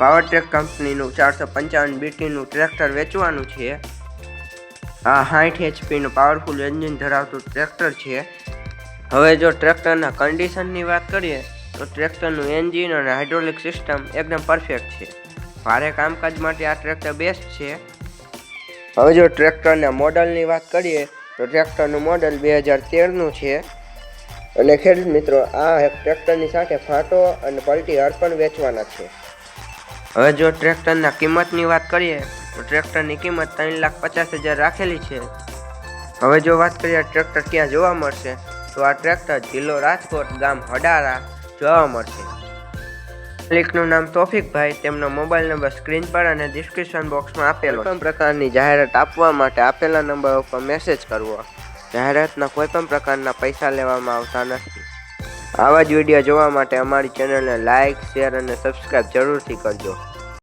Powertrac કંપનીનું ચારસો પંચાવન બીટીનું ટ્રેક્ટર વેચવાનું છે. આ સાઠ એચપીનું પાવરફુલ એન્જિન ધરાવતું ટ્રેક્ટર છે. હવે જો ટ્રેક્ટરના કન્ડિશનની વાત કરીએ, તો ટ્રેક્ટરનું એન્જિન અને હાઇડ્રોલિક સિસ્ટમ એકદમ પરફેક્ટ છે. ભારે કામકાજ માટે આ ટ્રેક્ટર બેસ્ટ છે. હવે જો ટ્રેક્ટરના મોડલની વાત કરીએ, તો ટ્રેક્ટરનું મોડલ બે હજાર તેરનું છે. અને ખેડૂત મિત્રો, આ ટ્રેક્ટરની સાથે ફાટો અને પલટી અર્પણ પણ વેચવાના છે. હવે જો ટ્રેક્ટરના કિંમતની વાત કરીએ, તો ટ્રેક્ટરની કિંમત ત્રણ લાખ પચાસ હજાર રાખેલી છે. હવે જો વાત કરીએ ટ્રેક્ટર ક્યાં જોવા મળશે, તો આ ટ્રેક્ટર જિલ્લો રાજકોટ ગામ હડારા જોવા મળશે. માલિકનું નામ તોફિકભાઈ, તેમનો મોબાઈલ નંબર સ્ક્રીન પર અને ડિસ્ક્રિપ્શન બોક્સમાં આપેલો કોઈપણ પ્રકારની જાહેરાત આપવા માટે આપેલા નંબર ઉપર મેસેજ કરવો. જાહેરાતના કોઈ પણ પ્રકારના પૈસા લેવામાં આવતા નથી. આવા જ વીડિયો જોવા માટે અમારી ચેનલને લાઇક શેર અને સબસ્ક્રાઈબ જરૂરથી કરજો.